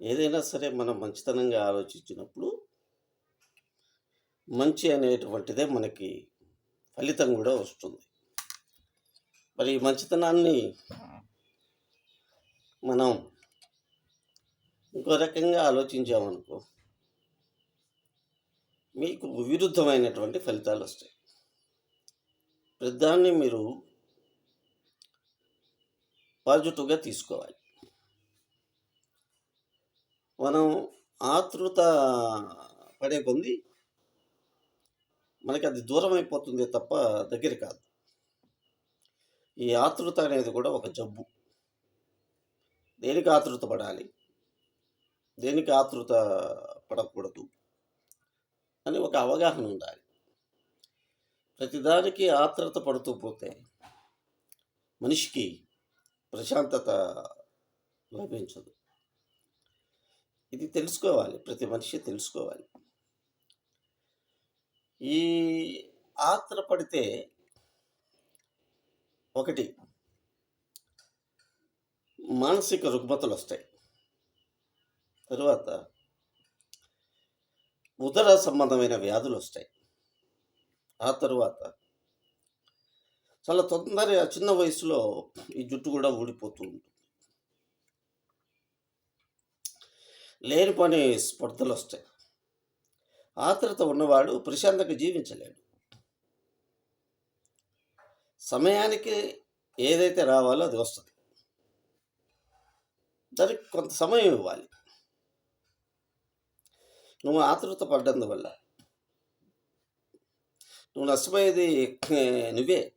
ఏదైనా సరే మనం మంచితనంగా ఆలోచించినప్పుడు మంచి అనేటువంటిదే మనకి ఫలితం కూడా వస్తుంది. మరి ఈ మంచితనాన్ని మనం ఇంకో రకంగా ఆలోచించామనుకో మీకు విరుద్ధమైనటువంటి ఫలితాలు వస్తాయి. పెద్దాన్ని మీరు పాజిటివ్గా తీసుకోవాలి. మనం ఆతృత పడే కొంది మనకి అది దూరం అయిపోతుంది తప్ప దగ్గర కాదు. ఈ ఆతృత అనేది కూడా ఒక జబ్బు. దేనికి ఆతృత పడాలి? దేనికి ఆతృత పడకూడదు? అని ఒక అవగాహన ఉండాలి. ప్రతిదానికి ఆతృత పడుతూ పోతే మనిషికి ప్రశాంతత లభించదు. ఇది తెలుసుకోవాలి. ప్రతి మనిషి తెలుసుకోవాలి. ఈ ఆత్రపడితే ఒకటి మానసిక రుగ్మతలు వస్తాయి. తరువాత ఉదర సంబంధమైన వ్యాధులు వస్తాయి. ఆ తరువాత చాలా తొందరగా చిన్న వయసులో ఈ జుట్టు కూడా ఊడిపోతూ ఉంటుంది. లేనిపోని స్పర్ధలు వస్తాయి ఆత్రత ఉన్నవాడు ప్రశాంతంగా జీవించలేడు. సమయానికి ఏదైతే రావాలో అది వస్తుంది. దానికి కొంత సమయం ఇవ్వాలి. నువ్వు ఆతృత పడ్డందువల్ల. నువ్వు నష్టపోయేది నువ్వే.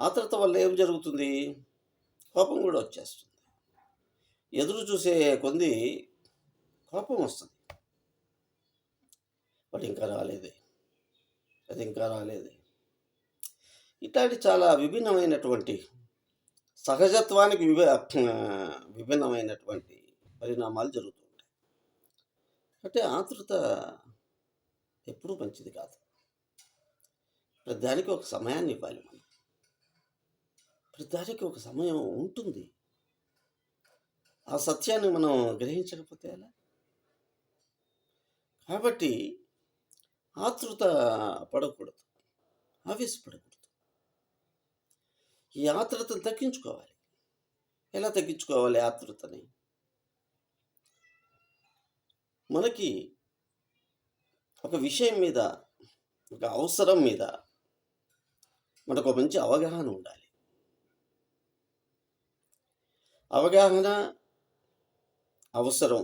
ఆతృత వల్ల ఏం జరుగుతుంది? కోపం కూడా వచ్చేస్తుంది. ఎదురు చూసే కొంది కోపం వస్తుంది. వాటి ఇంకా రాలేదే అది ఇంకా రాలేదే. ఇట్లాంటి చాలా విభిన్నమైనటువంటి సహజత్వానికి విభ విభిన్నమైనటువంటి పరిణామాలు జరుగుతుంటాయి అంటే ఆతృత ఎప్పుడూ మంచిది కాదు. ప్రతిదానికి ఒక సమయాన్ని ఇవ్వాలి మనం. ప్రతిదానికి ఒక సమయం ఉంటుంది. ఆ సత్యాన్ని మనం గ్రహించకపోతే ఎలా? కాబట్టి ఆతృత పడకూడదు ఆవేశపడకూడదు. ఈ ఆతృతను తగ్గించుకోవాలి. ఎలా తగ్గించుకోవాలి ఆతృతని? మనకి ఒక విషయం మీద ఒక అవసరం మీద మనకు ఒక మంచి అవగాహన ఉండాలి. అవగాహన అవసరం.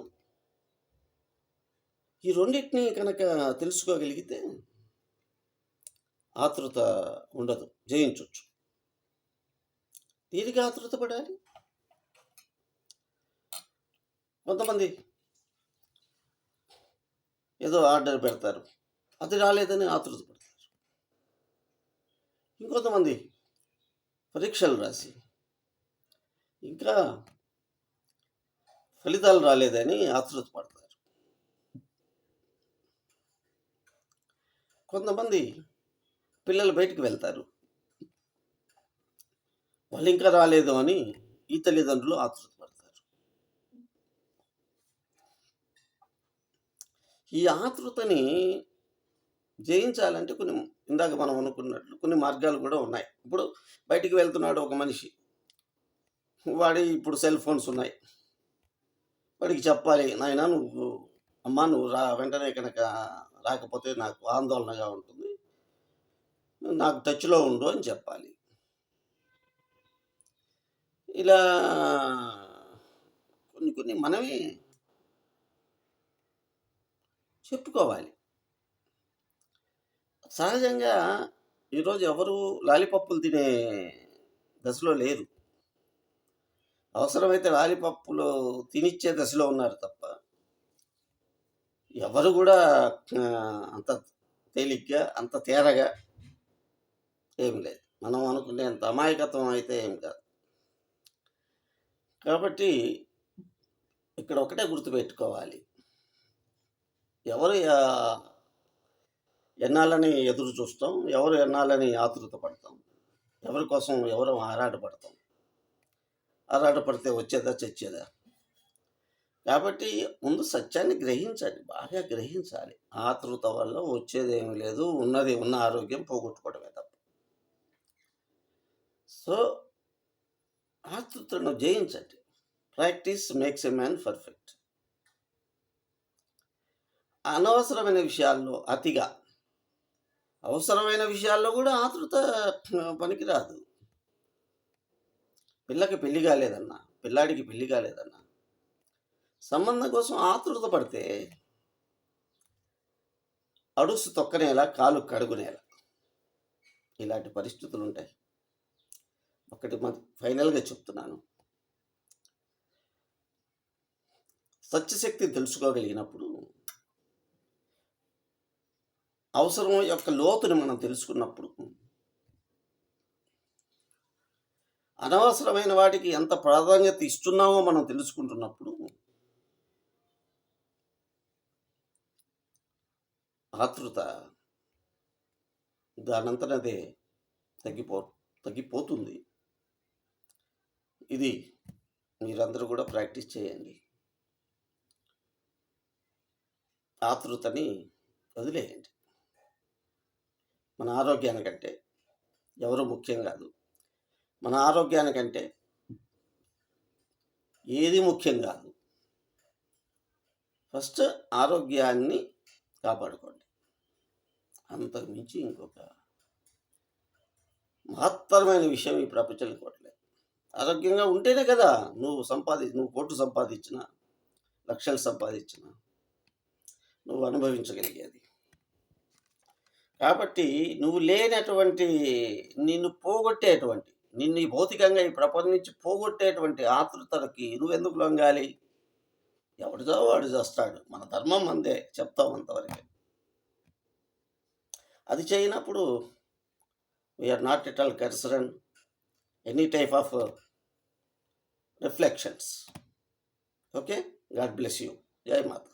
ఈ రెండింటిని కనుక తెలుసుకోగలిగితే ఆతృత ఉండదు జయించవచ్చు దీనికి ఆతృత పడాలి? కొంతమంది ఏదో ఆర్డర్ పెడతారు అది రాలేదని ఆతృత పడతారు. ఇంకొంతమంది పరీక్షలు రాసి ఇంకా ఫలితాలు రాలేదని ఆతృత పడతారు. కొంతమంది పిల్లలు బయటికి వెళ్తారు. వాళ్ళు ఇంకా రాలేదు అని ఈ తల్లిదండ్రులు ఆతృత పడతారు. ఈ ఆతృతని జయించాలంటే కొన్ని ఇందాక మనం అనుకున్నట్లు కొన్ని మార్గాలు కూడా ఉన్నాయి. ఇప్పుడు బయటికి వెళ్తున్నాడు ఒక మనిషి. వాడి ఇప్పుడు సెల్ ఫోన్స్ ఉన్నాయి. వాడికి చెప్పాలి నాయన నువ్వు అమ్మా నువ్వు రా వెంటనే కనుక రాకపోతే నాకు ఆందోళనగా ఉంటుంది. నాకు టచ్లో ఉండు అని చెప్పాలి. ఇలా కొన్ని కొన్ని మనమే చెప్పుకోవాలి. సహజంగా ఈరోజు ఎవరు లాలిపప్పులు తినే దశలో లేరు అవసరమైతే లాలిపప్పులు తినిచ్చే దశలో ఉన్నారు తప్ప ఎవరు కూడా అంత తేలిగ్గా అంత తేరగా ఏం లేదు. మనం అనుకునేంత అమాయకత్వం అయితే ఏం కాదు. కాబట్టి ఇక్కడ ఒకటే గుర్తుపెట్టుకోవాలి. ఎవరు ఎన్నాలని ఎన్నాళ్ళని ఎదురు చూస్తాం ఎవరు ఎన్నాళ్ళని ఆతృత పడతాం ఎవరి కోసం ఎవరు ఆరాటపడతాం. పడితే వచ్చేదా చచ్చేదా? కాబట్టి ముందు సత్యాన్ని గ్రహించండి బాగా గ్రహించాలి. ఆతృత వల్ల వచ్చేదేమీ లేదు ఉన్నది ఉన్న ఆరోగ్యం పోగొట్టుకోవడమే తప్ప. సో ఆతృతను జయించండి. Practice makes a man perfect. అనవసరమైన విషయాల్లో అతిగా అవసరమైన విషయాల్లో కూడా ఆతృత పనికిరాదు. పిల్లకి పెళ్ళి కాలేదన్నా పిల్లాడికి పెళ్ళి కాలేదన్నా సంబంధం కోసం ఆతృత పడితే అడుసు తొక్కనేలా కాలు కడుగునేలా. ఇలాంటి పరిస్థితులు ఉంటాయి ఒకటి ఫైనల్గా చెప్తున్నాను. సత్యశక్తి తెలుసుకోగలిగినప్పుడు అవసరం యొక్క లోతుని మనం తెలుసుకున్నప్పుడు అనవసరమైన వాటికి ఎంత ప్రాధాన్యత ఇస్తున్నామో మనం తెలుసుకుంటున్నప్పుడు ఆతృత దానంతనదే తగ్గిపో తగ్గిపోతుంది. ఇది మీరందరూ కూడా ప్రాక్టీస్ చేయండి. ఆతృతని వదిలేయండి. మన ఆరోగ్యానికంటే ఎవరు ముఖ్యం కాదు. మన ఆరోగ్యానికంటే ఏది ముఖ్యం కాదు. ఫస్ట్ ఆరోగ్యాన్ని కాపాడుకోండి. అంతకు మించి ఇంకొక మహత్తరమైన విషయం ఈ ప్రపంచంలో కొట్టలేదు ఆరోగ్యంగా ఉంటేనే కదా నువ్వు సంపాది నువ్వు కోట్లు సంపాదించిన లక్షలు సంపాదించిన నువ్వు అనుభవించగలిగేది. కాబట్టి నువ్వు లేనటువంటి నిన్ను పోగొట్టేటువంటి నిన్ను ఈ భౌతికంగా ఈ ప్రపంచం నుంచి పోగొట్టేటువంటి ఆతృతలకి నువ్వెందుకు లొంగాలి? ఎవడిదో వాడు చేస్తాడు. మన ధర్మం అందే చెప్తాం అంతవరకే. అది చేయనప్పుడు we're not at all concern any type of reflections okay God bless you జై మాత